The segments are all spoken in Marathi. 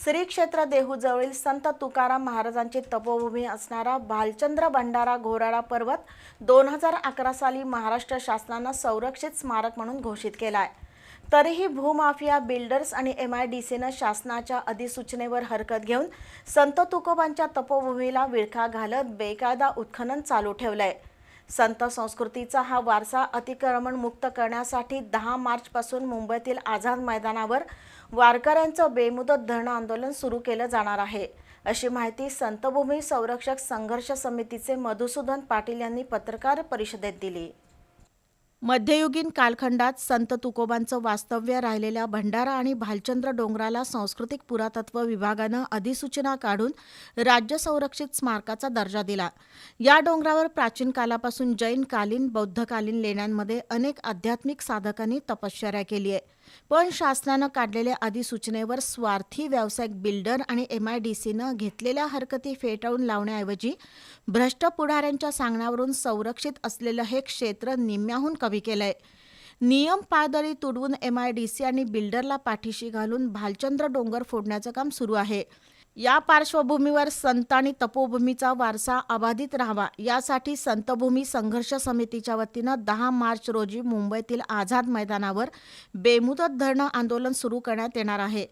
श्री क्षेत्र देहूजवळील संत तुकाराम महाराजांची तपोभूमी असणारा भालचंद्र भंडारा घोराळा पर्वत दोन हजार अकरा साली महाराष्ट्र शासनानं संरक्षित स्मारक म्हणून घोषित केला आहे तरीही भूमाफिया बिल्डर्स आणि एम आय डी सीनं शासनाच्या अधिसूचनेवर हरकत घेऊन संत तुकोबांच्या तपोभूमीला विळखा घालत बेकायदा उत्खनन चालू ठेवलं आहे संत संस्कृतीचा हा वारसा अतिक्रमण मुक्त करण्यासाठी दहा मार्चपासून मुंबईतील आझाद मैदानावर वारकऱ्यांचं बेमुदत धरणं आंदोलन सुरू केलं जाणार आहे. अशी माहिती संतभूमी संरक्षक संघर्ष समितीचे मधुसूदन पाटील यांनी पत्रकार परिषदेत दिली. मध्ययुगीन कालखंडात संत तुकोबांचं वास्तव्य राहिलेल्या भंडारा आणि भालचंद्र डोंगराला सांस्कृतिक पुरातत्व विभागानं अधिसूचना काढून राज्य संरक्षित स्मारकाचा दर्जा दिला. या डोंगरावर प्राचीन कालापासून जैनकालीन बौद्धकालीन लेण्यांमध्ये अनेक आध्यात्मिक साधकांनी तपश्चर्या केली आहे. पण शासनानं काढलेल्या अधिसूचनेवर स्वार्थी व्यावसायिक बिल्डर आणि एम आय डी सीनं घेतलेल्या हरकती फेटाळून लावण्याऐवजी भ्रष्ट पुढाऱ्यांच्या सांगण्यावरून संरक्षित असलेलं हे क्षेत्र निम्म्याहून कमी केलंय. नियम पायदळी तुडवून एम आय डी सी आणि बिल्डरला पाठीशी घालून भालचंद्र डोंगर फोडण्याचं काम सुरू आहे. या पार्श्वभूमीवर संत आणि तपोभूमीचा वारसा अबाधित राहावा यासाठी संतभूमी संघर्ष समितीच्या वतीनं दहा मार्च रोजी मुंबईतील आझाद मैदानावर बेमुदत धरणं आंदोलन सुरू करण्यात येणार आहे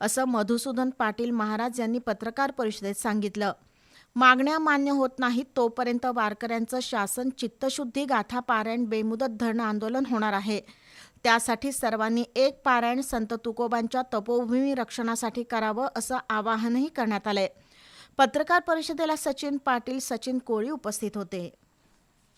असं मधुसूदन पाटील महाराज यांनी पत्रकार परिषदेत सांगितलं. मागण्या मान्य होत नाहीत तोपर्यंत वारकऱ्यांचं शासन चित्तशुद्धी गाथा पारायण बेमुदत धरणं आंदोलन होणार आहे. त्यासाठी सर्वांनी एक पारायण संत तुकोबांच्या तपोभूमी रक्षणासाठी करावं असं आवाहनही करण्यात आलंय. पत्रकार परिषदेला सचिन पाटील सचिन कोळी उपस्थित होते.